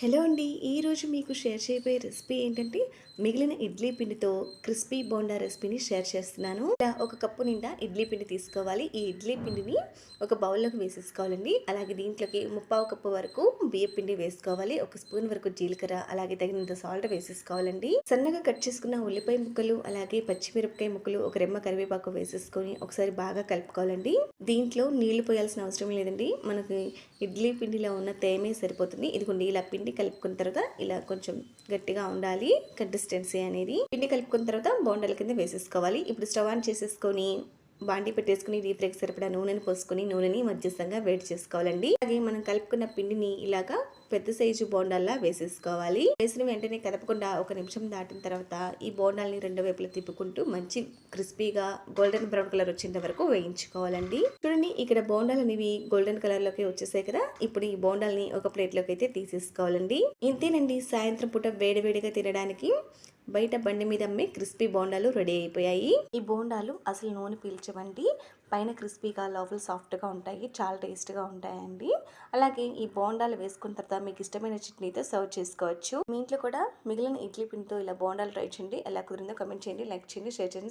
Hello అండి ఈరోజు మీకు షేర్ చేయబోయే రెసిపీ ఏంటంటే మిగిలిన ఇడ్లీ పిండితో క్రిస్పీ బోండా రెసిపీని షేర్ చేస్తున్నాను. ఇలా ఒక కప్పు నిండా ఇడ్లీ పిండి తీసుకోవాలి. ఈ ఇడ్లీ పిండిని ఒక బౌల్లోకి వేసేసుకోవాలండి. అలాగే దీంట్లోకి ముప్పావు కప్పు వరకు బియ్య పిండి వేసుకోవాలి. ఒక స్పూన్ వరకు జీలకర్ర అలాగే తగినంత సాల్ట్ వేసేసుకోవాలండి. సన్నగా కట్ చేసుకున్న ఉల్లిపాయ ముక్కలు అలాగే పచ్చిమిరపకాయ ముక్కలు ఒక రెమ్మ కరివేపాకు వేసేసుకొని ఒకసారి బాగా కలుపుకోవాలండి. దీంట్లో నీళ్ళు పోయాల్సిన అవసరం లేదండి. మనకి ఇడ్లీ పిండిలో ఉన్న తేమే సరిపోతుంది. ఇదిగోండి ఇలా పిండి పిండి కలుపుకున్న తర్వాత ఇలా కొంచెం గట్టిగా ఉండాలి. కన్సిస్టెన్సీ అనేది. పిండి కలుపుకున్న తర్వాత బోండాల కింద వేసేసుకోవాలి. ఇప్పుడు స్టవ్ ఆన్ చేసేసుకొని బాండి పెట్టేసుకుని డీప్ సరిపడా నూనెని పోసుకొని నూనెని మధ్యస్థంగా వేడి చేసుకోవాలండి. అలాగే మనం కలుపుకున్న పిండిని ఇలాగా పెద్ద సైజు బోండాల్లా వేసేసుకోవాలి. వేసిన వెంటనే కదపకుండా ఒక నిమిషం దాటిన తర్వాత ఈ బోండాల్ని రెండు వైపులా తిప్పుకుంటూ మంచి క్రిస్పీగా గోల్డెన్ బ్రౌన్ కలర్ వచ్చేంత వరకు వేయించుకోవాలండి. చూడండి ఇక్కడ బోండాలు అనేవి గోల్డెన్ కలర్లోకి వచ్చేసాయి కదా. ఇప్పుడు ఈ బోండాల్ని ఒక ప్లేట్లోకి అయితే తీసేసుకోవాలండి. ఇంతేనండి సాయంత్రం పూట వేడివేడిగా తినడానికి బయట బండి మీద అమ్మే క్రిస్పీ బోండాలు రెడీ అయిపోయాయి. ఈ బోండాలు అసలు నూనె పీల్చవండి. పైన క్రిస్పీగా లోపల సాఫ్ట్గా ఉంటాయి. చాలా టేస్ట్గా ఉంటాయండి. అలాగే ఈ బోండాలు వేసుకున్న తర్వాత మీకు ఇష్టమైన చట్నీతో సర్వ్ చేసుకోవచ్చు. మీ ఇంట్లో కూడా మిగిలిన ఇడ్లీ పిండితో ఇలా బోండాలు ట్రై చేయండి. ఎలా కుదిరిందో కమెంట్ చేయండి లైక్ చేయండి షేర్ చేయండి.